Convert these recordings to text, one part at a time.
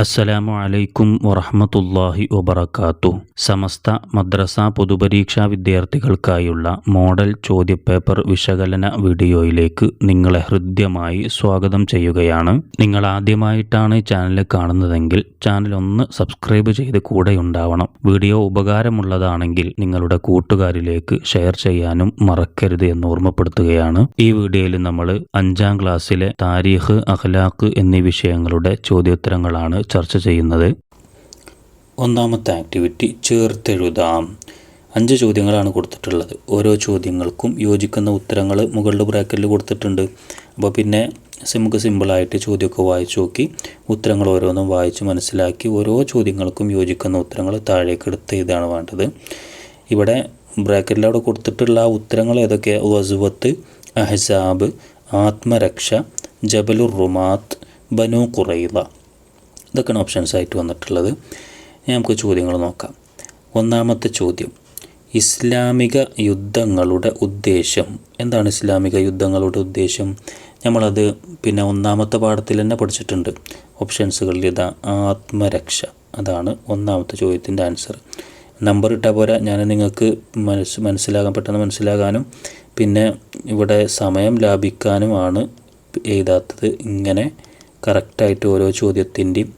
അസ്സലാമു അലൈക്കും വറഹമത്തല്ലാഹി വബറകാതുഹു. സമസ്ത മദ്രസ പൊതുപരീക്ഷാ വിദ്യാർത്ഥികൾക്കായുള്ള മോഡൽ ചോദ്യപേപ്പർ വിശകലന വീഡിയോയിലേക്ക് നിങ്ങളെ ഹൃദ്യമായി സ്വാഗതം ചെയ്യുകയാണ്. നിങ്ങൾ ആദ്യമായിട്ടാണ് ചാനൽ കാണുന്നതെങ്കിൽ ചാനൽ ഒന്ന് സബ്സ്ക്രൈബ് ചെയ്ത് കൂടെ ഉണ്ടാവണം. വീഡിയോ ഉപകാരമുള്ളതാണെങ്കിൽ നിങ്ങളുടെ കൂട്ടുകാരിലേക്ക് ഷെയർ ചെയ്യാനും മറക്കരുത് എന്ന് ഓർമ്മപ്പെടുത്തുകയാണ്. ഈ വീഡിയോയിൽ നമ്മൾ അഞ്ചാം ക്ലാസ്സിലെ താരീഖ് അഖ്ലാഖ് എന്നീ വിഷയങ്ങളുടെ ചോദ്യോത്തരങ്ങളാണ് ചർച്ച ചെയ്യുന്നത്. ഒന്നാമത്തെ ആക്ടിവിറ്റി ചേർത്തെഴുതാം. അഞ്ച് ചോദ്യങ്ങളാണ് കൊടുത്തിട്ടുള്ളത്. ഓരോ ചോദ്യങ്ങൾക്കും യോജിക്കുന്ന ഉത്തരങ്ങൾ മുകളിൽ ബ്രാക്കറ്റിൽ കൊടുത്തിട്ടുണ്ട്. അപ്പോൾ പിന്നെ നമുക്ക് സിമ്പിളായിട്ട് ചോദ്യമൊക്കെ വായിച്ചു നോക്കി ഉത്തരങ്ങൾ ഓരോന്നും വായിച്ച് മനസ്സിലാക്കി ഓരോ ചോദ്യങ്ങൾക്കും യോജിക്കുന്ന ഉത്തരങ്ങൾ താഴേക്ക് എടുത്ത് ഇതാണ് വേണ്ടത്. ഇവിടെ ബ്രാക്കറ്റിൽ അവിടെ കൊടുത്തിട്ടുള്ള ആ ഉത്തരങ്ങൾ ഏതൊക്കെ? വസുവത്ത് അഹസാബ് ആത്മരക്ഷ ജബലുർ റുമാത്ത് ബനു കുറൈല ഇതൊക്കെയാണ് ഓപ്ഷൻസ് ആയിട്ട് വന്നിട്ടുള്ളത്. നമുക്ക് ചോദ്യങ്ങൾ നോക്കാം. ഒന്നാമത്തെ ചോദ്യം. ഇസ്ലാമിക യുദ്ധങ്ങളുടെ ഉദ്ദേശം. എന്താണ് ഇസ്ലാമിക യുദ്ധങ്ങളുടെ ഉദ്ദേശം? നമ്മളത് പിന്നെ ഒന്നാമത്തെ പാഠത്തിൽ തന്നെ പഠിച്ചിട്ടുണ്ട്. ഓപ്ഷൻസുകളിൽ ഇതാ ആത്മരക്ഷ. അതാണ് ഒന്നാമത്തെ ചോദ്യത്തിന്റെ ആൻസർ നമ്പർ ഇട്ടാൽ പോരാ. ഞാൻ നിങ്ങൾക്ക് മനസ്സ് മനസ്സിലാകാൻ പെട്ടെന്ന് മനസ്സിലാകാനും പിന്നെ ഇവിടെ സമയം ലാഭിക്കാനുമാണ് എഴുതാത്തത് ഇങ്ങനെ കറക്റ്റായിട്ട് ഓരോ ചോദ്യത്തിന്റെയും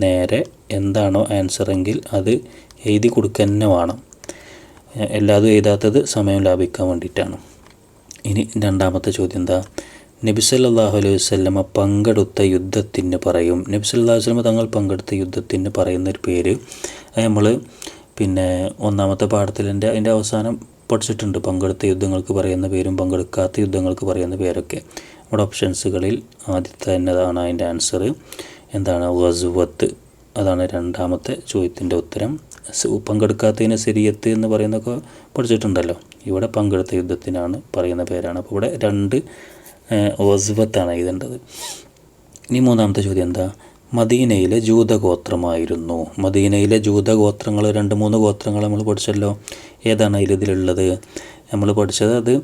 നേരെ എന്താണോ ആൻസർ എങ്കിൽ അത് എഴുതി കൊടുക്കുക തന്നെ വേണം എല്ലാതും എഴുതാത്തത് സമയം ലാഭിക്കാൻ വേണ്ടിയിട്ടാണ്. ഇനി രണ്ടാമത്തെ ചോദ്യം എന്താ? നബി സല്ലല്ലാഹു അലൈഹി വസല്ലമ പങ്കെടുത്ത യുദ്ധത്തിന് പറയും. നബി സല്ലല്ലാഹു അലൈഹി വസല്ലമ തങ്ങൾ പങ്കെടുത്ത യുദ്ധത്തിന് പറയുന്ന ഒരു പേര്. അത് നമ്മൾ പിന്നെ ഒന്നാമത്തെ പാഠത്തിന്റെ അതിന്റെ അവസാനം പഠിച്ചിട്ടുണ്ട്. പങ്കെടുത്ത യുദ്ധങ്ങൾക്ക് പറയുന്ന പേരും പങ്കെടുക്കാത്ത യുദ്ധങ്ങൾക്ക് പറയുന്ന പേരൊക്കെ. നമ്മുടെ ഓപ്ഷൻസുകളിൽ ആദ്യത്തെ തന്നെതാണ് അതിന്റെ ആൻസർ എന്താണ്? വസുവത്ത്. അതാണ് രണ്ടാമത്തെ ചോദ്യത്തിന്റെ ഉത്തരം. പങ്കെടുക്കാത്തതിന് ശരിയത്ത് എന്ന് പറയുന്നതൊക്കെ പഠിച്ചിട്ടുണ്ടല്ലോ. ഇവിടെ പങ്കെടുത്ത യുദ്ധത്തിനാണ് പറയുന്ന പേരാണ്. അപ്പോൾ ഇവിടെ രണ്ട് വസുവത്താണ് എഴുതേണ്ടത്. ഇനി മൂന്നാമത്തെ ചോദ്യം എന്താ? മദീനയിലെ ജൂതഗോത്രമായിരുന്നു. മദീനയിലെ ജൂതഗോത്രങ്ങൾ രണ്ട് മൂന്ന് ഗോത്രങ്ങൾ നമ്മൾ പഠിച്ചല്ലോ. ഏതാണ് അതിൽ നമ്മൾ പഠിച്ചത് അത്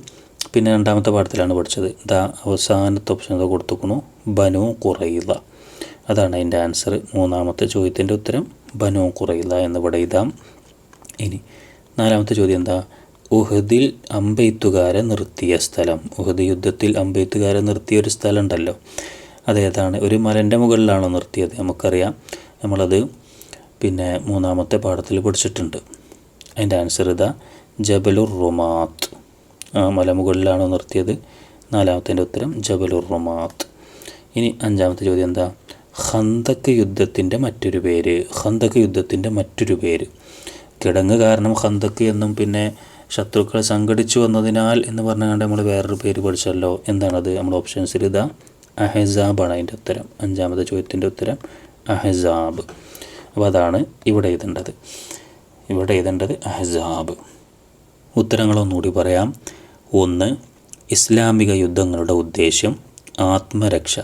പിന്നെ രണ്ടാമത്തെ പാഠത്തിലാണ് പഠിച്ചത്. ദാ അവസാനത്തെ ഓപ്ഷൻ അത് കൊടുത്തുക്കണു. ബനു കുറയില്ല അതാണ് അതിന്റെ ആൻസർ മൂന്നാമത്തെ ചോദ്യത്തിന്റെ ഉത്തരം ബനു കുറയില്ല എന്നിവിടെ ഇതാം ഇനി നാലാമത്തെ ചോദ്യം എന്താ? ഉഹദിൽ അമ്പെയ്ത്തുകാരെ നിർത്തിയ സ്ഥലം. ഉഹദ് യുദ്ധത്തിൽ അമ്പെയ്ത്തുകാരെ നിർത്തിയ ഒരു സ്ഥലം ഉണ്ടല്ലോ അതേതാണ് ഒരു മലന്റെ മുകളിലാണോ നിർത്തിയത്? നമുക്കറിയാം. നമ്മളത് പിന്നെ മൂന്നാമത്തെ പാഠത്തിൽ പഠിച്ചിട്ടുണ്ട്. അതിന്റെ ആൻസർ ഇതാ ജബലുർ റുമാത്ത്. മലമുകളിലാണോ നിർത്തിയത്? നാലാമത്തിന്റെ ഉത്തരം ജബലുർ റുമാത്ത്. ഇനി അഞ്ചാമത്തെ ചോദ്യം എന്താ? ഹന്തക്ക് യുദ്ധത്തിന്റെ മറ്റൊരു പേര് ഹന്തക്ക് യുദ്ധത്തിന്റെ മറ്റൊരു പേര്. കിടങ്ങ് കാരണം ഹന്തക്ക് എന്നും പിന്നെ ശത്രുക്കൾ സംഘടിച്ചു വന്നതിനാൽ എന്ന് പറഞ്ഞുകൊണ്ട് നമ്മൾ വേറൊരു പേര് പഠിച്ചല്ലോ. എന്താണത്? നമ്മൾ ഓപ്ഷൻസിൽ ഇതാ അഹസാബാണ് അതിന്റെ ഉത്തരം. അഞ്ചാമത്തെ ചോദ്യത്തിന്റെ ഉത്തരം അഹസാബ്. അപ്പോൾ അതാണ് ഇവിടെ എഴുതേണ്ടത്. ഇവിടെ എഴുതേണ്ടത് അഹസാബ്. ഉത്തരങ്ങളൊന്നുകൂടി പറയാം. ഒന്ന് ഇസ്ലാമിക യുദ്ധങ്ങളുടെ ഉദ്ദേശ്യം ആത്മരക്ഷ.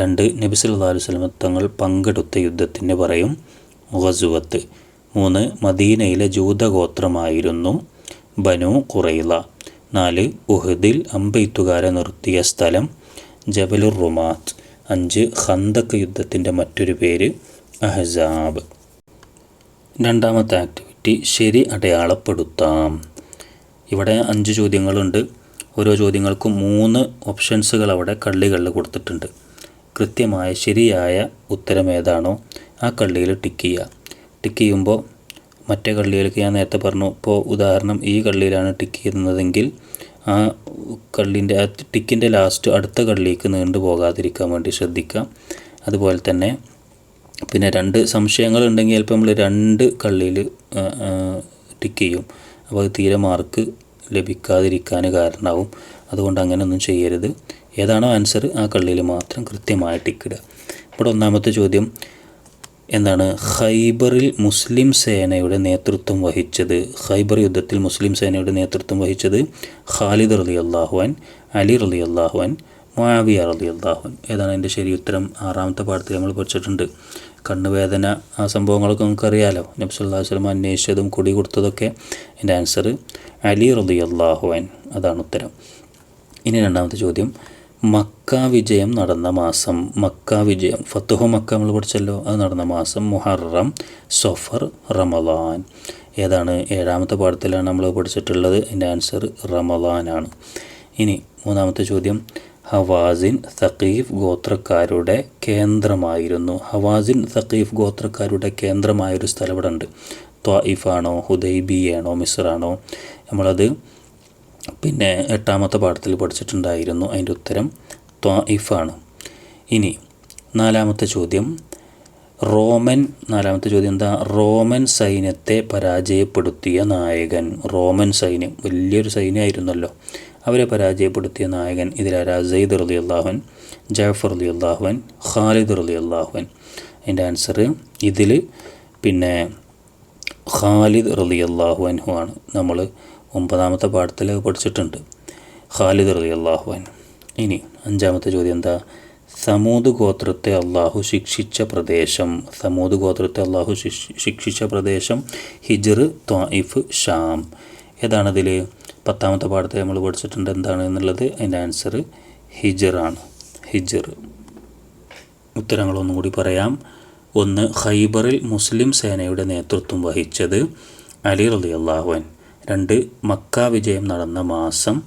രണ്ട് നബി സല്ലല്ലാഹു അലൈഹി തങ്ങൾ പങ്കെടുത്ത യുദ്ധത്തിന് പറയും ഗസുവത്ത്. മൂന്ന് മദീനയിലെ ജൂതഗോത്രമായിരുന്നു ബനു കുറൈല നാല് ഉഹദിൽ അമ്പെയ്ത്തുകാരെ നിർത്തിയ സ്ഥലം ജബലുർ റുമാത്ത് അഞ്ച് ഖന്തക്ക് യുദ്ധത്തിന്റെ മറ്റൊരു പേര് അഹസാബ്. രണ്ടാമത്തെ ആക്ടിവിറ്റി ശരി അടയാളപ്പെടുത്താം. ഇവിടെ അഞ്ച് ചോദ്യങ്ങളുണ്ട്. ഓരോ ചോദ്യങ്ങൾക്കും മൂന്ന് ഓപ്ഷൻസുകൾ അവിടെ കള്ളികളിൽ കൊടുത്തിട്ടുണ്ട്. കൃത്യമായ ശരിയായ ഉത്തരം ഏതാണോ ആ കള്ളിയിൽ ടിക്ക് ചെയ്യുക. ടിക്ക് ചെയ്യുമ്പോൾ മറ്റേ കള്ളിയിലേക്ക് ഞാൻ നേരത്തെ പറഞ്ഞു ഇപ്പോൾ ഉദാഹരണം ഈ കള്ളിയിലാണ് ടിക്ക് ചെയ്യുന്നതെങ്കിൽ ആ കള്ളിന്റെ ആ ടിക്കിന്റെ ലാസ്റ്റ് അടുത്ത കള്ളിയിലേക്ക് നീണ്ടു പോകാതിരിക്കാൻ വേണ്ടി ശ്രദ്ധിക്കുക. അതുപോലെ തന്നെ പിന്നെ രണ്ട് സംശയങ്ങളുണ്ടെങ്കിൽ ചിലപ്പോൾ നമ്മൾ രണ്ട് കള്ളിയിൽ ടിക്ക് ചെയ്യും. അപ്പോൾ അത് തീരെ മാർക്ക് ലഭിക്കാതിരിക്കാൻ കാരണമാവും അതുകൊണ്ട് അങ്ങനെയൊന്നും ചെയ്യരുത്. ഏതാണോ ആൻസർ ആ കള്ളിയിൽ മാത്രം കൃത്യമായി ഇക്കിടുക ഇവിടെ ഒന്നാമത്തെ ചോദ്യം എന്താണ്? ഖൈബറിൽ മുസ്ലിം സേനയുടെ നേതൃത്വം വഹിച്ചത് ഖൈബർ യുദ്ധത്തിൽ മുസ്ലിം സേനയുടെ നേതൃത്വം വഹിച്ചത് ഖാലിദ് റലി അള്ളാഹുവാൻ അലി റലി അള്ളാഹുവാൻ മുആവിയ റലി അള്ളാഹുവാൻ ഏതാണ് അതിന്റെ ശരി ഉത്തരം? ആറാമത്തെ പാഠത്തിൽ നമ്മൾ പഠിച്ചിട്ടുണ്ട്. കണ്ണുവേദന ആ സംഭവങ്ങളൊക്കെ നമുക്കറിയാലോ നബ്സുല്ലാ വസ്ലം അന്വേഷിച്ചതും കൊടി കൊടുത്തതൊക്കെ. എന്റെ ആൻസർ അലി റലി അള്ളാഹുവാൻ അതാണ് ഉത്തരം. ഇനി രണ്ടാമത്തെ ചോദ്യം. മക്ക വിജയം നടന്ന മാസം മക്ക വിജയം ഫത്തുഹ മക്ക നമ്മൾ പഠിച്ചല്ലോ. അത് നടന്ന മാസം മുഹറം സൊഫർ റമലാൻ ഏതാണ്? ഏഴാമത്തെ പാഠത്തിലാണ് നമ്മൾ പഠിച്ചിട്ടുള്ളത്. എന്റെ ആൻസർ റമലാനാണ് ഇനി മൂന്നാമത്തെ ചോദ്യം. ഹവാസിൻ സഖീഫ് ഗോത്രക്കാരുടെ കേന്ദ്രമായിരുന്നു. ഹവാസിൻ സഖീഫ് ഗോത്രക്കാരുടെ കേന്ദ്രമായൊരു സ്ഥലം ഇവിടെ ഉണ്ട് ത്വായിഫാണോ ഹുദൈബിയാണോ മിസ്റാണോ നമ്മളത് പിന്നെ എട്ടാമത്തെ പാഠത്തിൽ പഠിച്ചിട്ടുണ്ടായിരുന്നു. അതിന്റെ ഉത്തരം ത്വായിഫാണ്. ഇനി നാലാമത്തെ ചോദ്യം. റോമൻ നാലാമത്തെ ചോദ്യം എന്താ? റോമൻ സൈന്യത്തെ പരാജയപ്പെടുത്തിയ നായകൻ. റോമൻ സൈന്യം വലിയൊരു സൈന്യമായിരുന്നല്ലോ. അവരെ പരാജയപ്പെടുത്തിയ നായകൻ ഇതിലാരാ? സെയ്ദ് റലി അള്ളാഹുൻ ജാഫർ അലി അള്ളാഹുൻ ഖാലിദ് റലി അള്ളാഹുൻ അതിന്റെ ആൻസർ ഇതിൽ പിന്നെ ഖാലിദ് റലി അള്ളാഹു അൻഹു ആണ്. നമ്മൾ ഒമ്പതാമത്തെ പാഠത്തിൽ പഠിച്ചിട്ടുണ്ട്. ഖാലിദ് റലി അള്ളാഹു ഇനി അഞ്ചാമത്തെ ചോദ്യം എന്താ? സമൂത് ഗോത്രത്തെ അള്ളാഹു ശിക്ഷിച്ച പ്രദേശം. സമൂത് ഗോത്രത്തെ അള്ളാഹു ശിക്ഷിച്ച പ്രദേശം ഹിജർ ത്വായിഫ് ഷാം. ഏതാണതിൽ പത്താമത്തെ പാഠത്തെ നമ്മൾ പഠിച്ചിട്ടുണ്ട് എന്താണ് എന്നുള്ളത് അതിന്റെ ആൻസർ ഹിജറാണ് ഹിജർ. ഉത്തരങ്ങളൊന്നും കൂടി പറയാം. ഒന്ന് ഖൈബറിൽ മുസ്ലിം സേനയുടെ നേതൃത്വം വഹിച്ചത് അലി റലി അള്ളാഹുൻ രണ്ട് മക്ക വിജയം നടന്ന മാസം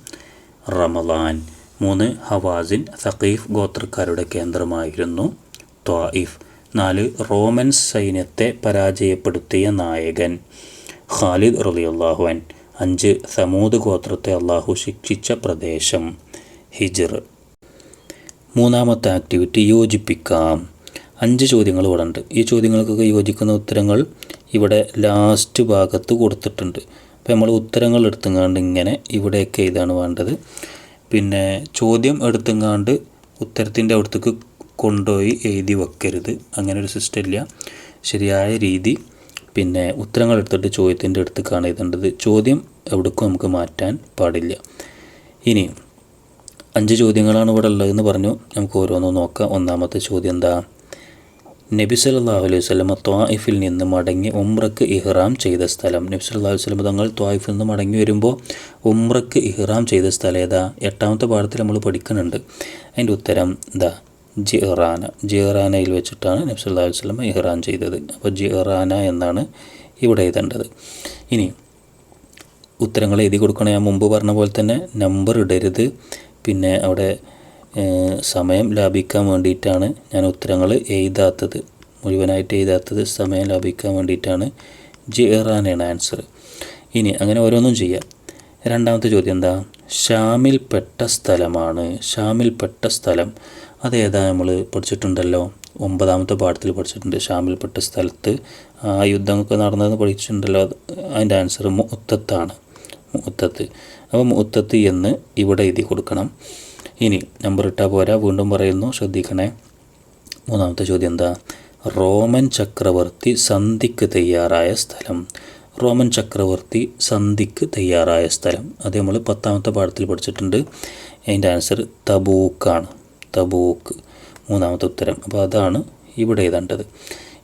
റമദാൻ. മൂന്ന് ഹവാസിൻ സഖീഫ് ഗോത്രക്കാരുടെ കേന്ദ്രമായിരുന്നു ത്വായിഫ് നാല് റോമൻ സൈന്യത്തെ പരാജയപ്പെടുത്തിയ നായകൻ ഖാലിദ് റലിയല്ലാഹുവൻ അഞ്ച് സമൂത് ഗോത്രത്തെ അള്ളാഹു ശിക്ഷിച്ച പ്രദേശം ഹിജർ. മൂന്നാമത്തെ ആക്ടിവിറ്റി യോജിപ്പിക്കാം. അഞ്ച് ചോദ്യങ്ങൾ ഇവിടെ ഉണ്ട് ഈ ചോദ്യങ്ങൾക്കൊക്കെ യോജിക്കുന്ന ഉത്തരങ്ങൾ ഇവിടെ ലാസ്റ്റ് ഭാഗത്ത് കൊടുത്തിട്ടുണ്ട്. അപ്പോൾ നമ്മൾ ഉത്തരങ്ങൾ എടുത്തുങ്ങാണ്ട് ഇങ്ങനെ ഇവിടെയൊക്കെ ഇതാണ് വേണ്ടത്. പിന്നെ ചോദ്യം എടുത്തുങ്ങാണ്ട് ഉത്തരത്തിന്റെ അവിടത്തേക്ക് കൊണ്ടുപോയി എഴുതി വെക്കരുത്. അങ്ങനെ ഒരു സിസ്റ്റം ഇല്ല. ശരിയായ രീതി. പിന്നെ ഉത്തരങ്ങൾ എടുത്തിട്ട് ചോദ്യത്തിന്റെ അടുത്തേക്കാണ് എഴുതേണ്ടത്. ചോദ്യം എവിടേക്കും നമുക്ക് മാറ്റാൻ പാടില്ല. ഇനി അഞ്ച് ചോദ്യങ്ങളാണ് ഇവിടെ ഉള്ളതെന്ന് പറഞ്ഞു. നമുക്ക് ഓരോന്നും നോക്കാം. ഒന്നാമത്തെ ചോദ്യം എന്താ? നബി സല്ലല്ലാഹു അലൈഹി വസല്ലമ ത്വായിഫിൽ നിന്ന് മടങ്ങി ഉംറക്ക് ഇഹ്റാം ചെയ്ത സ്ഥലം. നബി സല്ലല്ലാഹു അലൈഹി വസല്ലം തങ്ങൾ ത്വായിഫിൽ നിന്ന് മടങ്ങി വരുമ്പോൾ ഉംറക്ക് ഇഹ്റാം ചെയ്ത സ്ഥലം ഏതാ? എട്ടാമത്തെ പാഠത്തിൽ നമ്മൾ പഠിക്കുന്നുണ്ട്. അതിന്റെ ഉത്തരം എന്താ? ജിഹ്റാന. ജിഹ്റാനയിൽ വെച്ചിട്ടാണ് നബി സല്ലല്ലാഹു അലൈഹി വസല്ലം ഇഹ്റാൻ ചെയ്തത്. അപ്പോൾ ജിഹ്റാന എന്നാണ് ഇവിടെ എഴുതേണ്ടത്. ഇനി ഉത്തരങ്ങൾ എഴുതി കൊടുക്കണേ. ഞാൻ മുമ്പ് പറഞ്ഞ പോലെ തന്നെ നമ്പർ ഇടരുത്. പിന്നെ അവിടെ സമയം ലാഭിക്കാൻ വേണ്ടിയിട്ടാണ് ഞാൻ ഉത്തരങ്ങൾ എഴുതാത്തത്. മുഴുവനായിട്ട് എഴുതാത്തത് സമയം ലാഭിക്കാൻ വേണ്ടിയിട്ടാണ് ജിറാനാണ് ആൻസർ ഇനി അങ്ങനെ ഓരോന്നും ചെയ്യാം. രണ്ടാമത്തെ ചോദ്യം എന്താ? ഷാമിൽപ്പെട്ട സ്ഥലമാണ്. ഷാമിൽപ്പെട്ട സ്ഥലം. അതേതാ നമ്മൾ പഠിച്ചിട്ടുണ്ടല്ലോ? ഒമ്പതാമത്തെ പാഠത്തിൽ പഠിച്ചിട്ടുണ്ട്. ഷാമിൽപ്പെട്ട സ്ഥലത്ത്. ആ യുദ്ധമൊക്കെ നടന്നതെന്ന് പഠിച്ചിട്ടുണ്ടല്ലോ. അതിന്റെ ആൻസർ മുത്തത്താണ് മുത്തത്ത് അപ്പോൾ മുത്തത്ത് എന്ന് ഇവിടെ എഴുതി കൊടുക്കണം. ഇനി നമ്പർ ഇട്ടാൽ പോരാ. വീണ്ടും പറയുന്നു. ശ്രദ്ധിക്കണേ. മൂന്നാമത്തെ ചോദ്യം എന്താ? റോമൻ ചക്രവർത്തി സന്ധിക്ക് തയ്യാറായ സ്ഥലം. റോമൻ ചക്രവർത്തി സന്ധിക്ക് തയ്യാറായ സ്ഥലം. അത് നമ്മൾ പത്താമത്തെ പാഠത്തിൽ പഠിച്ചിട്ടുണ്ട്. അതിന്റെ ആൻസർ തബൂക്കാണ്. തബൂക്ക് മൂന്നാമത്തെ ഉത്തരം. അപ്പോൾ അതാണ് ഇവിടെ എഴുതേണ്ടത്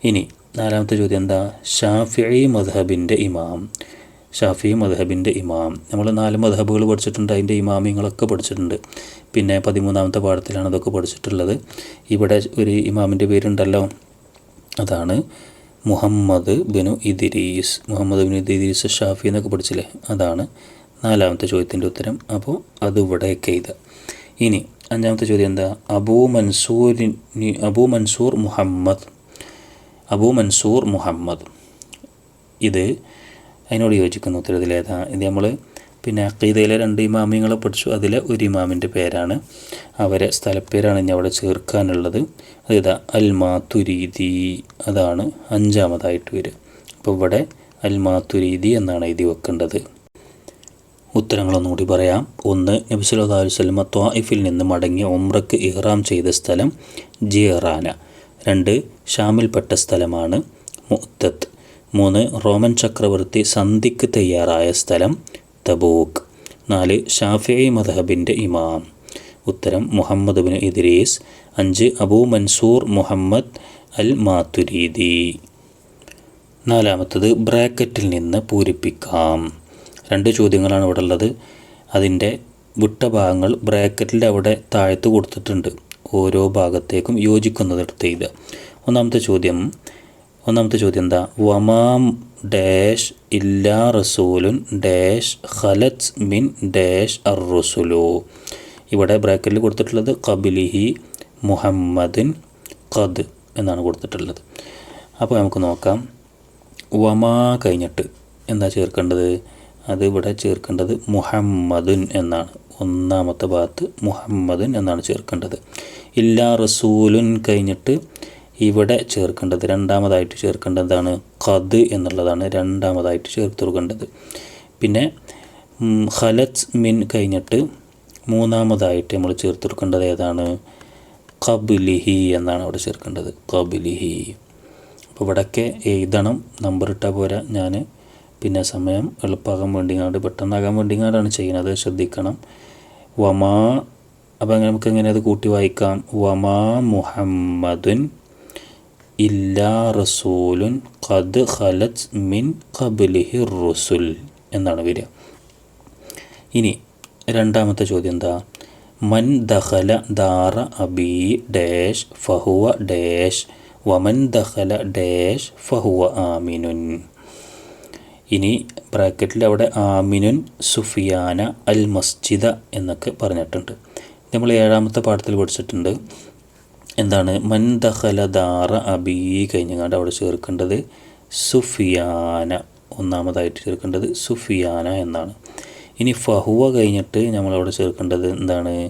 ഇനി നാലാമത്തെ ചോദ്യം എന്താ? ഷാഫി മദ്ഹബിന്റെ ഇമാം. ഷാഫി മദ്ഹബിന്റെ ഇമാം. നമ്മൾ നാല് മദ്ഹബുകൾ പഠിച്ചിട്ടുണ്ട്. അതിന്റെ ഇമാമിങ്ങളൊക്കെ പഠിച്ചിട്ടുണ്ട്. പിന്നെ പതിമൂന്നാമത്തെ പാഠത്തിലാണ് അതൊക്കെ പഠിച്ചിട്ടുള്ളത്. ഇവിടെ ഒരു ഇമാമിന്റെ പേരുണ്ടല്ലോ. അതാണ് മുഹമ്മദ് ബിനു ഇദിരീസ്. മുഹമ്മദ് ബിനു ഇദിരീസ് ഷാഫി എന്നൊക്കെ പഠിച്ചില്ലേ? അതാണ് നാലാമത്തെ ചോദ്യത്തിന്റെ ഉത്തരം. അപ്പോൾ അത് ഇവിടെയൊക്കെ ഇനി അഞ്ചാമത്തെ ചോദ്യം എന്താ അബൂ മൻസൂരിന് അബൂ മൻസൂർ മുഹമ്മദ് അബൂ മൻസൂർ മുഹമ്മദ് ഇത് അതിനോട് യോജിക്കുന്ന ഉത്തരത്തിൽ ഏതാ? ഇത് നമ്മൾ പിന്നെ അക്കീതയിലെ രണ്ട് ഇമാമിങ്ങളെ പഠിച്ചു. അതിലെ ഒരു ഇമാമിന്റെ പേരാണ്. അവരെ സ്ഥലപ്പേരാണ് ഇനി അവിടെ ചേർക്കാനുള്ളത്. അതേതാ അൽ മാത്തുരീതി അതാണ് അഞ്ചാമതായിട്ട് വരിക. അപ്പോൾ ഇവിടെ അൽ മാത്തുരീതി എന്നാണ് എഴുതി വെക്കേണ്ടത്. ഉത്തരങ്ങളൊന്നുകൂടി പറയാം. ഒന്ന് നബി ത്വാഇഫിൽ നിന്ന് മടങ്ങി ഉംറക്ക് ഇഹ്റാം ചെയ്ത സ്ഥലം ജിയറാന രണ്ട് ഷാമിൽപ്പെട്ട സ്ഥലമാണ് മുത്തത്ത് മൂന്ന് റോമൻ ചക്രവർത്തി സന്ധിക്ക് തയ്യാറായ സ്ഥലം തബൂക്ക്. നാല് ഷാഫി മദഹബിന്റെ ഇമാം. ഉത്തരം മുഹമ്മദ് ബിൻ ഇദ്രീസ്. അഞ്ച് അബൂ മൻസൂർ മുഹമ്മദ് അൽ മാത്തുരീദി നാലാമത്തത് ബ്രാക്കറ്റിൽ നിന്ന് പൂരിപ്പിക്കാം. രണ്ട് ചോദ്യങ്ങളാണ് ഇവിടെ ഉള്ളത്. അതിന്റെ വിട്ട ഭാഗങ്ങൾ ബ്രാക്കറ്റിന്റെ അവിടെ താഴത്ത് കൊടുത്തിട്ടുണ്ട്. ഓരോ ഭാഗത്തേക്കും യോജിക്കുന്നിടത്ത് എഴുതുക. ഒന്നാമത്തെ ചോദ്യം. ഒന്നാമത്തെ ചോദ്യം എന്താ? വമാം ഡാഷ് ഇല്ലാ റസൂലുൻ ഡാഷ് ഖലത്ത് മിൻ ഡാഷ് അർ റസുലു. ഇവിടെ ബ്രാക്കറ്റിൽ കൊടുത്തിട്ടുള്ളത് കബിലിഹി മുഹമ്മദിൻ ഖദ് എന്നാണ് കൊടുത്തിട്ടുള്ളത്. അപ്പോൾ നമുക്ക് നോക്കാം. വമാ കഴിഞ്ഞിട്ട് എന്താ ചേർക്കേണ്ടത്? അത് ഇവിടെ ചേർക്കേണ്ടത് മുഹമ്മദുൻ എന്നാണ്. ഒന്നാമത്തെ ഭാഗത്ത് മുഹമ്മദുൻ എന്നാണ് ചേർക്കേണ്ടത്. ഇല്ലാ റസൂലുൻ കഴിഞ്ഞിട്ട് ഇവിടെ ചേർക്കേണ്ടത് രണ്ടാമതായിട്ട് ചേർക്കേണ്ടതാണ് ഖദ് എന്നുള്ളതാണ് രണ്ടാമതായിട്ട് ചേർത്ത് കൊടുക്കേണ്ടത്. പിന്നെ ഖലത്ത് മിൻ കഴിഞ്ഞിട്ട് മൂന്നാമതായിട്ട് നമ്മൾ ചേർത്ത് കൊടുക്കേണ്ടത് ഏതാണ്? കബിലിഹി എന്നാണ് അവിടെ ചേർക്കേണ്ടത്. കബിലിഹി അപ്പോൾ ഇവിടെയൊക്കെ എഴുതണം നമ്പർ ഇട്ടാൽ പോരാ ഞാൻ പിന്നെ സമയം എളുപ്പമാകാൻ വേണ്ടിങ്ങാണ്ട് പെട്ടെന്നാകാൻ വേണ്ടിങ്ങാണ്ടാണ് ചെയ്യുന്നത്. ശ്രദ്ധിക്കണം. വമാ അപ്പോൾ നമുക്ക് എങ്ങനെ അത് കൂട്ടി വായിക്കാം? വമാ മുഹമ്മദുൻ ഇല്ലാ റസൂലുൻ ഖദ് ഖലത് മിൻ ഖബിലിഹി റുസുൽ എന്നാണ് വരിക. ഇനി രണ്ടാമത്തെ ചോദ്യം എന്താ? മൻ ദഹല ദാറ അബി ഡാഷ് ഫഹുവ ഡാഷ് വമൻ ദഹല ഡാഷ് ഫഹുവ ആമിനുൻ. ഇനി ബ്രാക്കറ്റിൽ അവിടെ ആമിനുൻ സുഫിയാന അൽ മസ്ജിദ എന്നൊക്കെ പറഞ്ഞിട്ടുണ്ട്. നമ്മൾ ഏഴാമത്തെ പാഠത്തിൽ പഠിച്ചിട്ടുണ്ട്. എന്താണ്? മൻ ദാറ അബി കഴിഞ്ഞങ്ങാണ്ട് അവിടെ ചേർക്കേണ്ടത് സുഫിയാന. ഒന്നാമതായിട്ട് ചേർക്കേണ്ടത് സുഫിയാന എന്നാണ്. ഇനി ഫഹുവ കഴിഞ്ഞിട്ട് നമ്മളവിടെ ചേർക്കേണ്ടത് എന്താണ്?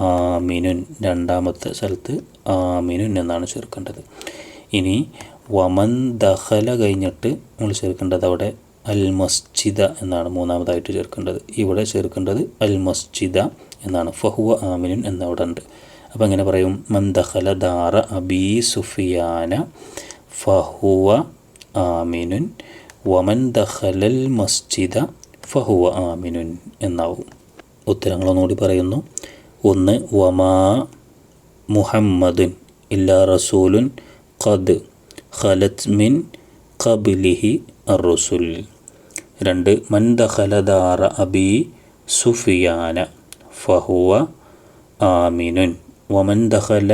ആമിനുൻ. രണ്ടാമത്തെ സ്ഥലത്ത് ആമിനുൻ എന്നാണ് ചേർക്കേണ്ടത്. ഇനി വമൻ ദഹല കഴിഞ്ഞിട്ട് നമ്മൾ ചേർക്കേണ്ടത് അവിടെ അൽ മസ്ജിദ എന്നാണ് മൂന്നാമതായിട്ട് ചേർക്കേണ്ടത്. ഇവിടെ ചേർക്കേണ്ടത് അൽ മസ്ജിദ എന്നാണ്. ഫഹുവ ആമിനുൻ എന്നവിടെ ഉണ്ട്. അപ്പോൾ എങ്ങനെ പറയും? മന്ദഹല ദഹല ദാറ അബി സുഫിയാന ഫഹുവ ആമിനുൻ. വമൻ ദഹലൽ മസ്ജിദ ഫഹുവ ആമിനുൻ എന്നാവും. ഉത്തരങ്ങളൊന്നുകൂടി പറയുന്നു. ഒന്ന് വമാ മുഹമ്മദുൻ ഇല്ലാ റസൂലുൻ ഖദ് ഖലത് മിൻ ഖബിലിഹി അറുസുൽ രണ്ട് മന്ദഹലദാറ അബി സുഫിയാന ഫഹുവ ആമിനുൻ. വമന്ദഹല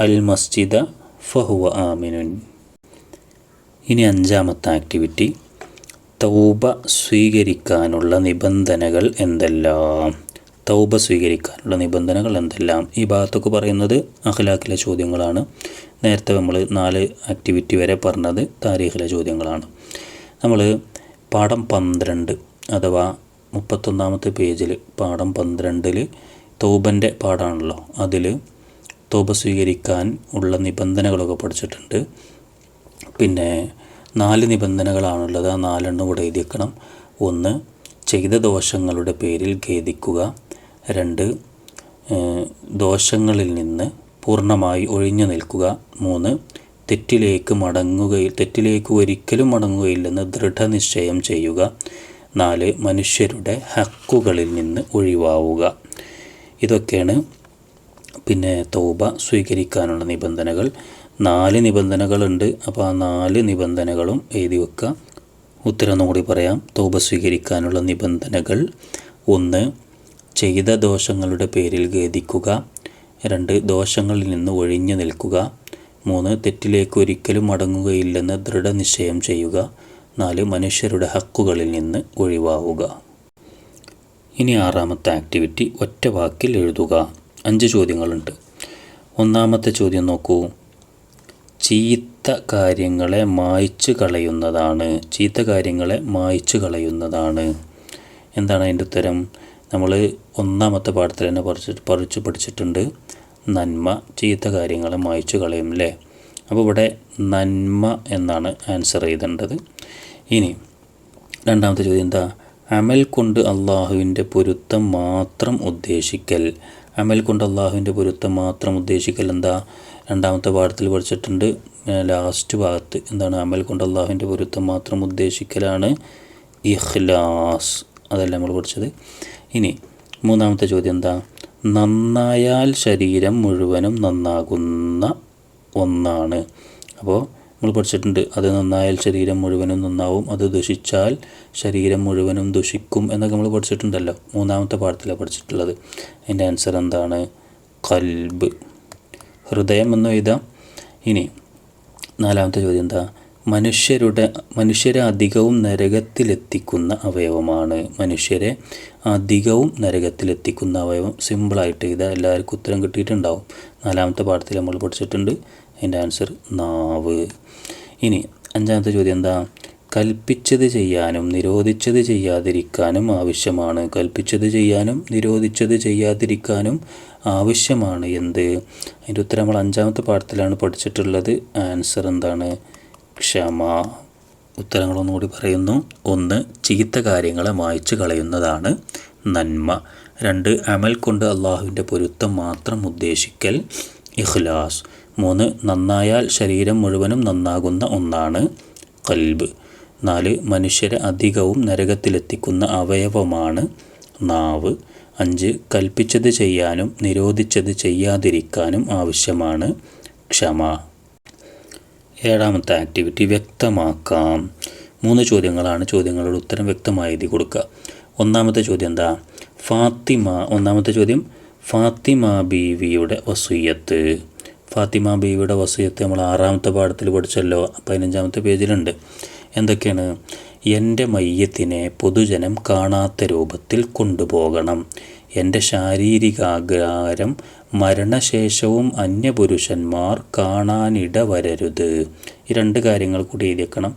അൽ മസ്ജിദ ഫഹുവ ആമിനുൻ. ഇനി അഞ്ചാമത്തെ ആക്ടിവിറ്റി. തൗബ സ്വീകരിക്കാനുള്ള നിബന്ധനകൾ എന്തെല്ലാം? തൗബ സ്വീകരിക്കാനുള്ള നിബന്ധനകൾ എന്തെല്ലാം? ഈ ഭാഗത്തൊക്കെ പറയുന്നത് അഖ്ലാഖിലെ ചോദ്യങ്ങളാണ്. നേരത്തെ നമ്മൾ നാല് ആക്ടിവിറ്റി വരെ പറഞ്ഞത് താരീഖിലെ ചോദ്യങ്ങളാണ്. നമ്മൾ പാഠം പന്ത്രണ്ട് അഥവാ മുപ്പത്തൊന്നാമത്തെ പേജിൽ പാഠം പന്ത്രണ്ടിൽ തൗബന്റെ പാഠമാണല്ലോ. അതിൽ തൗബ സ്വീകരിക്കാൻ ഉള്ള നിബന്ധനകളൊക്കെ പഠിച്ചിട്ടുണ്ട്. പിന്നെ നാല് നിബന്ധനകളാണുള്ളത്. ആ നാലെണ്ണം ഇവിടെ എഴുതിയേക്കണം ഒന്ന് ചെയ്ത ദോഷങ്ങളുടെ പേരിൽ ഖേദിക്കുക. രണ്ട് ദോഷങ്ങളിൽ നിന്ന് പൂർണമായി ഒഴിഞ്ഞു നിൽക്കുക. മൂന്ന് തെറ്റിലേക്ക് മടങ്ങുകയിൽ തെറ്റിലേക്ക് ഒരിക്കലും മടങ്ങുകയില്ലെന്ന് ദൃഢനിശ്ചയം ചെയ്യുക. നാല് മനുഷ്യരുടെ ഹക്കുകളിൽ നിന്ന് ഒഴിവാവുക. ഇതൊക്കെയാണ് പിന്നെ തൗബ സ്വീകരിക്കാനുള്ള നിബന്ധനകൾ. നാല് നിബന്ധനകളുണ്ട്. അപ്പോൾ ആ നാല് നിബന്ധനകളും എഴുതി വെക്കുക. ഉത്തരം കൂടി പറയാം. തൗബ സ്വീകരിക്കാനുള്ള നിബന്ധനകൾ. ഒന്ന് ചെയ്ത ദോഷങ്ങളുടെ പേരിൽ ഖേദിക്കുക. രണ്ട് ദോഷങ്ങളിൽ നിന്ന് ഒഴിഞ്ഞു നിൽക്കുക. മൂന്ന് തെറ്റിലേക്ക് ഒരിക്കലും മടങ്ങുകയില്ലെന്ന് ദൃഢനിശ്ചയം ചെയ്യുക. നാല് മനുഷ്യരുടെ ഹക്കുകളിൽ നിന്ന് ഒഴിവാവുക. ഇനി ആറാമത്തെ ആക്ടിവിറ്റി ഒറ്റ വാക്കിൽ എഴുതുക. അഞ്ച് ചോദ്യങ്ങളുണ്ട്. ഒന്നാമത്തെ ചോദ്യം നോക്കൂ. ചീത്ത കാര്യങ്ങളെ മായ്ച്ചു കളയുന്നതാണ്. ചീത്ത കാര്യങ്ങളെ മായ്ച്ചു കളയുന്നതാണ്. എന്താണ് അതിന്റെ ഉത്തരം? നമ്മൾ ഒന്നാമത്തെ പാഠത്തിൽ തന്നെ പറിച്ച് പറിച്ച് പഠിച്ചിട്ടുണ്ട്. നന്മ ചീത്ത കാര്യങ്ങളെ മായ്ച്ചു കളയും അല്ലേ അപ്പോൾ ഇവിടെ നന്മ എന്നാണ് ആൻസർ ചെയ്തേണ്ടത്. ഇനി രണ്ടാമത്തെ ചോദ്യം എന്താ? അമൽ കൊണ്ട് അള്ളാഹുവിന്റെ പൊരുത്തം മാത്രം ഉദ്ദേശിക്കൽ. അമൽ കൊണ്ട് അള്ളാഹുവിന്റെ പൊരുത്തം മാത്രം ഉദ്ദേശിക്കൽ എന്താ? രണ്ടാമത്തെ പാഠത്തിൽ പഠിച്ചിട്ടുണ്ട്. ലാസ്റ്റ് ഭാഗത്ത് എന്താണ്? അമൽ കൊണ്ട് അള്ളാഹുവിന്റെ പൊരുത്തം മാത്രം ഉദ്ദേശിക്കലാണ് ഇഖ്ലാസ്. അതല്ല നമ്മൾ പഠിച്ചത്? ഇനി മൂന്നാമത്തെ ചോദ്യം എന്താ? നന്നായാൽ ശരീരം മുഴുവനും നന്നാകുന്ന ഒന്നാണ്. അപ്പോൾ നമ്മൾ പഠിച്ചിട്ടുണ്ട് അത് നന്നായാൽ ശരീരം മുഴുവനും നന്നാവും അത് ദുഷിച്ചാൽ ശരീരം മുഴുവനും ദുഷിക്കും എന്നൊക്കെ നമ്മൾ പഠിച്ചിട്ടുണ്ടല്ലോ. മൂന്നാമത്തെ പാഠത്തിലാണ് പഠിച്ചിട്ടുള്ളത്. അതിന്റെ ആൻസർ എന്താണ്? കൽബ്. ഹൃദയം എന്ന് എഴുതാം. ഇനി നാലാമത്തെ ചോദ്യം എന്താ? മനുഷ്യരുടെ മനുഷ്യരെ അധികവും നരകത്തിലെത്തിക്കുന്ന അവയവമാണ്. മനുഷ്യരെ അധികവും നരകത്തിലെത്തിക്കുന്ന അവയവം സിമ്പിളായിട്ട് ഇത് എല്ലാവർക്കും ഉത്തരം കിട്ടിയിട്ടുണ്ടാവും. നാലാമത്തെ പാഠത്തിൽ നമ്മൾ പഠിച്ചിട്ടുണ്ട്. അതിന്റെ ആൻസർ നാവ്. ഇനി അഞ്ചാമത്തെ ചോദ്യം എന്താ? കൽപ്പിച്ചത് ചെയ്യാനും നിരോധിച്ചത് ചെയ്യാതിരിക്കാനും ആവശ്യമാണ്. കൽപ്പിച്ചത് ചെയ്യാനും നിരോധിച്ചത് ചെയ്യാതിരിക്കാനും ആവശ്യമാണ്. എന്ത്? അതിന്റെ ഉത്തരം നമ്മൾ അഞ്ചാമത്തെ പാഠത്തിലാണ് പഠിച്ചിട്ടുള്ളത്. ആൻസർ എന്താണ്? ക്ഷമ ഉത്തരങ്ങളൊന്നുകൂടി പറയുന്നു. ഒന്ന് ചീത്ത കാര്യങ്ങളെ മായ്ച്ചു കളയുന്നതാണ് നന്മ. രണ്ട് അമൽ കൊണ്ട് അള്ളാഹുവിന്റെ പൊരുത്തം മാത്രം ഉദ്ദേശിക്കൽ ഇഖ്ലാസ്. മൂന്ന് നന്നായാൽ ശരീരം മുഴുവനും നന്നാകുന്ന ഒന്നാണ് കൽബ്. നാല് മനുഷ്യരെ അധികവും നരകത്തിലെത്തിക്കുന്ന അവയവമാണ് നാവ്. അഞ്ച് കൽപ്പിച്ചത് ചെയ്യാനും നിരോധിച്ചത് ചെയ്യാതിരിക്കാനും ആവശ്യമാണ് ക്ഷമ. ഏഴാമത്തെ ആക്ടിവിറ്റി വ്യക്തമാക്കാം. മൂന്ന് ചോദ്യങ്ങളാണ് ചോദ്യങ്ങളുടെ ഉത്തരം വ്യക്തമായി എഴുതി കൊടുക്കുക. ഒന്നാമത്തെ ചോദ്യം എന്താ? ഫാത്തിമ ഒന്നാമത്തെ ചോദ്യം ഫാത്തിമ ബീവിയുടെ വസൂയത്ത്. ഫാത്തിമ ബീവിയുടെ വസൂയത്ത് നമ്മൾ ആറാമത്തെ പാഠത്തിൽ പഠിച്ചല്ലോ പതിനഞ്ചാമത്തെ പേജിലുണ്ട്. എന്തൊക്കെയാണ്? എന്റെ മയ്യത്തിനെ പൊതുജനം കാണാത്ത രൂപത്തിൽ കൊണ്ടുപോകണം. എന്റെ ശാരീരികാകാരം മരണശേഷവും അന്യപുരുഷന്മാർ കാണാനിട വരരുത് ഈ രണ്ട് കാര്യങ്ങൾ കൂടി എഴുതിയേക്കണം.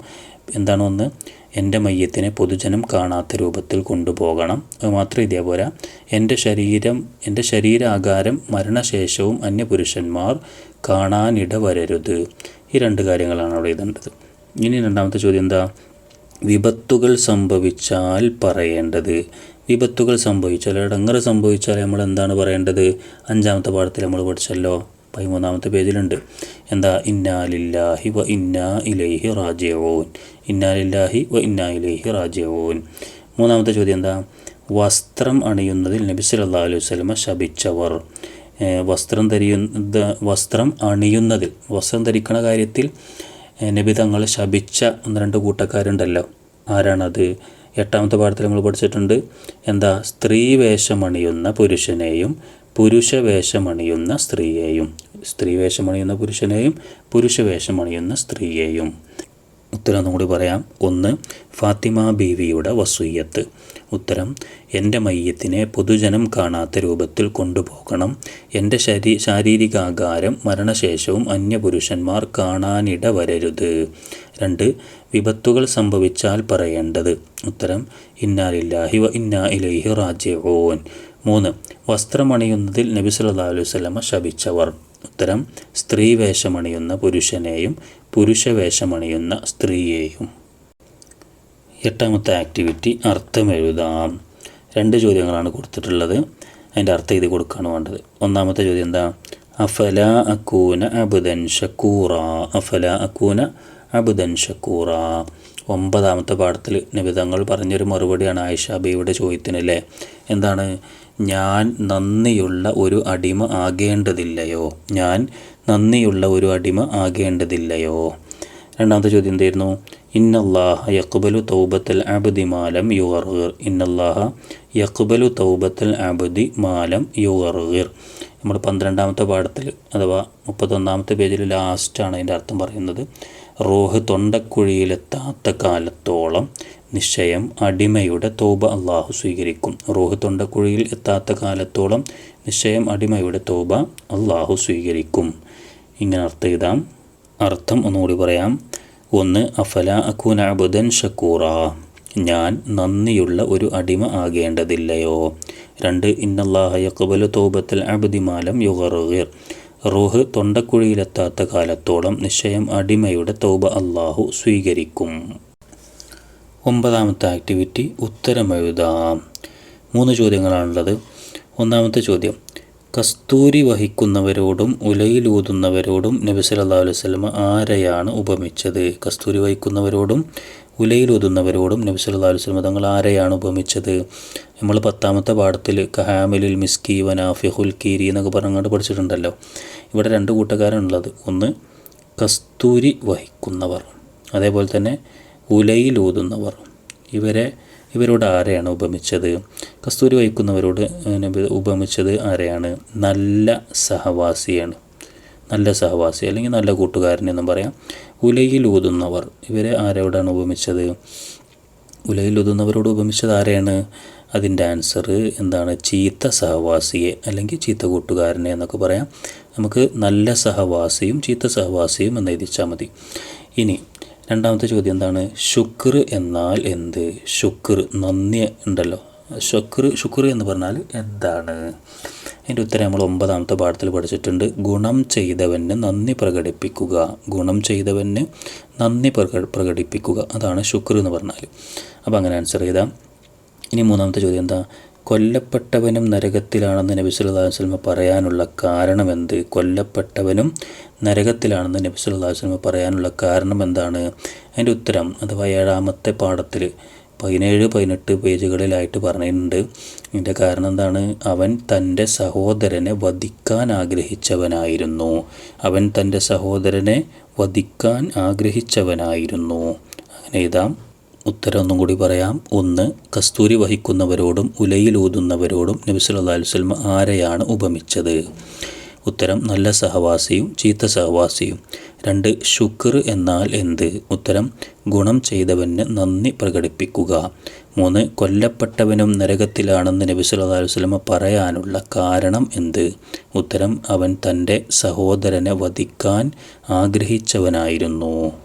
എന്താണ് ഒന്ന് എന്റെ മയ്യത്തിനെ പൊതുജനം കാണാത്ത രൂപത്തിൽ കൊണ്ടുപോകണം. അത് മാത്രം ഇതേപോലെ എന്റെ ശരീരം എന്റെ ശരീരാകാരം മരണശേഷവും അന്യപുരുഷന്മാർ കാണാനിട വരരുത് ഈ രണ്ട് കാര്യങ്ങളാണ് അവിടെ എഴുതേണ്ടത്. ഇനി രണ്ടാമത്തെ ചോദ്യം എന്താ? വിപത്തുകൾ സംഭവിച്ചാൽ പറയേണ്ടത്. വിപത്തുകൾ സംഭവിച്ചാൽ ഇടങ്ങറ് സംഭവിച്ചാൽ നമ്മൾ എന്താണ് പറയേണ്ടത്? അഞ്ചാമത്തെ പാഠത്തിൽ നമ്മൾ പഠിച്ചല്ലോ. പതിമൂന്നാമത്തെ പേജിലുണ്ട്. എന്താ? ഇന്നാലില്ലാഹി വ ഇന്നാ ഇലൈഹി റാജിഊൻ. ഇന്നാലില്ലാഹി വ ഇന്നാ ഇലൈഹി റാജിഊൻ. മൂന്നാമത്തെ ചോദ്യം എന്താ? വസ്ത്രം അണിയുന്നതിൽ നബി സല്ലല്ലാഹു അലൈഹി വസല്ലമ ശപിച്ചവർ. വസ്ത്രം ധരിയുന്ന വസ്ത്രം അണിയുന്നതിൽ വസ്ത്രം ധരിക്കുന്ന കാര്യത്തിൽ നബി തങ്ങൾ ശപിച്ച ഒന്ന് രണ്ട് കൂട്ടക്കാരുണ്ടല്ലോ. ആരാണത്? എട്ടാമത്തെ പാഠത്തിൽ നമ്മൾ പഠിച്ചിട്ടുണ്ട്. എന്താ? സ്ത്രീ വേഷമണിയുന്ന പുരുഷനെയും പുരുഷ വേഷമണിയുന്ന സ്ത്രീയെയും. സ്ത്രീ വേഷമണിയുന്ന പുരുഷനെയും പുരുഷ വേഷമണിയുന്ന സ്ത്രീയെയും. ഉത്തരം ഒന്നുകൂടി പറയാം. ഒന്ന് ഫാത്തിമ ബീവിയുടെ വസൂയത്ത്. ഉത്തരം എന്റെ മയ്യത്തിനെ പൊതുജനം കാണാത്ത രൂപത്തിൽ കൊണ്ടുപോകണം. എന്റെ ശരീ ശാരീരികാകാരം മരണശേഷവും അന്യപുരുഷന്മാർ കാണാനിട വരരുത്. രണ്ട് വിപത്തുകൾ സംഭവിച്ചാൽ പറയേണ്ടത്. ഉത്തരം ഇന്നാലില്ലാഹി വ ഇന്നാ ഇലൈഹി റാജിഊൻ. മൂന്ന് വസ്ത്രമണിയുന്നതിൽ നബി സല്ലല്ലാഹു അലൈഹി വസല്ലമ ശപിച്ചവർ. ഉത്തരം സ്ത്രീ വേഷമണിയുന്ന പുരുഷനെയും പുരുഷ വേഷമണിയുന്ന സ്ത്രീയെയും. എട്ടാമത്തെ ആക്ടിവിറ്റി അർത്ഥം എഴുതാം. രണ്ട് ചോദ്യങ്ങളാണ് കൊടുത്തിട്ടുള്ളത്. അതിന്റെ അർത്ഥം ഇത് കൊടുക്കുകയാണ് വേണ്ടത്. ഒന്നാമത്തെ ചോദ്യം എന്താ? അഫല അക്കൂന അബുദൻ ഷക്കൂറ. അഫല അക്കൂന അബുദൻ ഷക്കൂറ. ഒമ്പതാമത്തെ പാഠത്തിൽ നിബിതങ്ങൾ പറഞ്ഞൊരു മറുപടിയാണ് ആയിഷ ബിയുടെ ചോദ്യത്തിനല്ലേ? എന്താണ്? ഞാൻ നന്ദിയുള്ള ഒരു അടിമ ആകേണ്ടതില്ലയോ? ഞാൻ നന്ദിയുള്ള ഒരു അടിമ ആകേണ്ടതില്ലയോ? രണ്ടാമത്തെ ചോദ്യം എന്തായിരുന്നു ഇന്നല്ലാഹ യക്കുബലു തൗബത്തൽ അബദി മാലം യുവർഹിർ ഇന്നല്ലാഹ യക്കുബലു തൗബത്തൽ അബദി മാലം യുവർഹിർ നമ്മൾ പന്ത്രണ്ടാമത്തെ പാഠത്തിൽ അഥവാ മുപ്പത്തൊന്നാമത്തെ പേജിൽ ലാസ്റ്റാണ് അതിന്റെ അർത്ഥം പറയുന്നത്. റോഹ് തൊണ്ടക്കുഴിയിലെത്താത്ത കാലത്തോളം നിശ്ചയം അടിമയുടെ തോബ അള്ളാഹു സ്വീകരിക്കും. റോഹ് തൊണ്ടക്കുഴിയിൽ എത്താത്ത കാലത്തോളം നിശ്ചയം അടിമയുടെ തോബ അള്ളാഹു സ്വീകരിക്കും. ഇങ്ങനെ അർത്ഥം അർത്ഥം ഒന്നുകൂടി പറയാം. ഒന്ന് അഫല അക്കൂന അബുദൻ ഷക്കൂറ. ഞാൻ നന്ദിയുള്ള ഒരു അടിമ ആകേണ്ടതില്ലയോ? രണ്ട് ഇന്നല്ലാഹ യക്ബലു തോബത്തൽ അബുദിമാലം യുഗറുഗിർ റൂഹ് തൊണ്ടക്കുഴിയിലെത്താത്ത കാലത്തോളം നിശ്ചയം അടിമയുടെ തൗബ അള്ളാഹു സ്വീകരിക്കും. ഒമ്പതാമത്തെ ആക്ടിവിറ്റി ഉത്തരമെഴുതാം. മൂന്ന് ചോദ്യങ്ങളാണുള്ളത്. ഒന്നാമത്തെ ചോദ്യം കസ്തൂരി വഹിക്കുന്നവരോടും ഉലയിലൂതുന്നവരോടും നബി സല്ലല്ലാഹു അലൈഹി വസല്ലമ ആരെയാണ് ഉപമിച്ചത്? കസ്തൂരി വഹിക്കുന്നവരോടും ഉലയിലൂതുന്നവരോടും നബി സല്ലല്ലാഹു അലൈഹി വസല്ലമ തങ്ങൾ ആരെയാണ് ഉപമിച്ചത്? നമ്മൾ പത്താമത്തെ പാഠത്തിൽ കഹാമിലിൽ മിസ്കി വനാഫിഹുൽ കീരി എന്നൊക്കെ പറഞ്ഞുകൊണ്ട് പഠിച്ചിട്ടുണ്ടല്ലോ. ഇവിടെ രണ്ട് കൂട്ടക്കാരാണുള്ളത് ഒന്ന് കസ്തൂരി വഹിക്കുന്നവർ. അതേപോലെ തന്നെ ഉലയിലൂതുന്നവർ. ഇവരെ ഇവരോട് ആരെയാണ് ഉപമിച്ചത്? കസ്തൂരി വഹിക്കുന്നവരോട് നബി ഉപമിച്ചത് ആരെയാണ്? നല്ല സഹവാസിയാണ്. നല്ല സഹവാസി അല്ലെങ്കിൽ നല്ല കൂട്ടുകാരൻ എന്നും പറയാം. ഉലയിൽ ഊതുന്നവർ ഇവരെ ആരോടാണ് ഉപമിച്ചത്? ഉലയിൽ ഊതുന്നവരോട് ഉപമിച്ചത് ആരെയാണ്? അതിന്റെ ആൻസർ എന്താണ്? ചീത്ത സഹവാസിയെ അല്ലെങ്കിൽ ചീത്ത കൂട്ടുകാരനെ എന്നൊക്കെ പറയാം. നമുക്ക് നല്ല സഹവാസിയും ചീത്ത സഹവാസിയും എന്ന് എഴുതിച്ചാൽ മതി. ഇനി രണ്ടാമത്തെ ചോദ്യം എന്താണ്? ശുക്ർ എന്നാൽ എന്ത്? ശുക്ർ നന്ദി ഉണ്ടല്ലോ. ശുക്ർ ശുക്ർ എന്ന് പറഞ്ഞാൽ എന്താണ്? അതിന്റെ ഉത്തരം നമ്മൾ ഒമ്പതാമത്തെ പാഠത്തിൽ പഠിച്ചിട്ടുണ്ട്. ഗുണം ചെയ്തവന് നന്ദി പ്രകടിപ്പിക്കുക. ഗുണം ചെയ്തവന് നന്ദി പ്രക പ്രകടിപ്പിക്കുക. അതാണ് ശുക്ർ എന്ന് പറഞ്ഞാൽ. അപ്പോൾ അങ്ങനെ ആൻസർ ചെയ്താൽ. ഇനി മൂന്നാമത്തെ ചോദ്യം എന്താ? കൊല്ലപ്പെട്ടവനും നരകത്തിലാണെന്ന് നബി അലൈഹി വസല്ലം പറയാനുള്ള കാരണം എന്ത് കൊല്ലപ്പെട്ടവനും നരകത്തിലാണെന്ന് നബി അലൈഹി വസല്ലം പറയാനുള്ള കാരണം എന്താണ് അതിന്റെ ഉത്തരം അഥവാ ഏഴാമത്തെ പാഠത്തിൽ പതിനേഴ് പതിനെട്ട് പേജുകളിലായിട്ട് പറഞ്ഞിട്ടുണ്ട്. ഇതിന്റെ കാരണം എന്താണ്? അവൻ തന്റെ സഹോദരനെ വധിക്കാൻ ആഗ്രഹിച്ചവനായിരുന്നു. അവൻ തന്റെ സഹോദരനെ വധിക്കാൻ ആഗ്രഹിച്ചവനായിരുന്നു. അങ്ങനെ എഴുതാം. ഉത്തരം ഒന്നും കൂടി പറയാം. ഒന്ന് കസ്തൂരി വഹിക്കുന്നവരോടും ഉലയിലൂതുന്നവരോടും ഊതുന്നവരോടും നബി സല്ലല്ലാഹു അലൈഹി വസല്ലം ആരെയാണ് ഉപമിച്ചത്? ഉത്തരം നല്ല സഹവാസിയും ചീത്ത സഹവാസിയും. രണ്ട് ശുക്ർ എന്നാൽ എന്ത്? ഉത്തരം ഗുണം ചെയ്തവന് നന്ദി പ്രകടിപ്പിക്കുക. മൂന്ന് കൊല്ലപ്പെട്ടവനും നരകത്തിലാണെന്ന് നബി സല്ലല്ലാഹു അലൈഹി പറയാനുള്ള കാരണം എന്ത്? ഉത്തരം അവൻ തന്റെ സഹോദരനെ വധിക്കാൻ ആഗ്രഹിച്ചവനായിരുന്നു.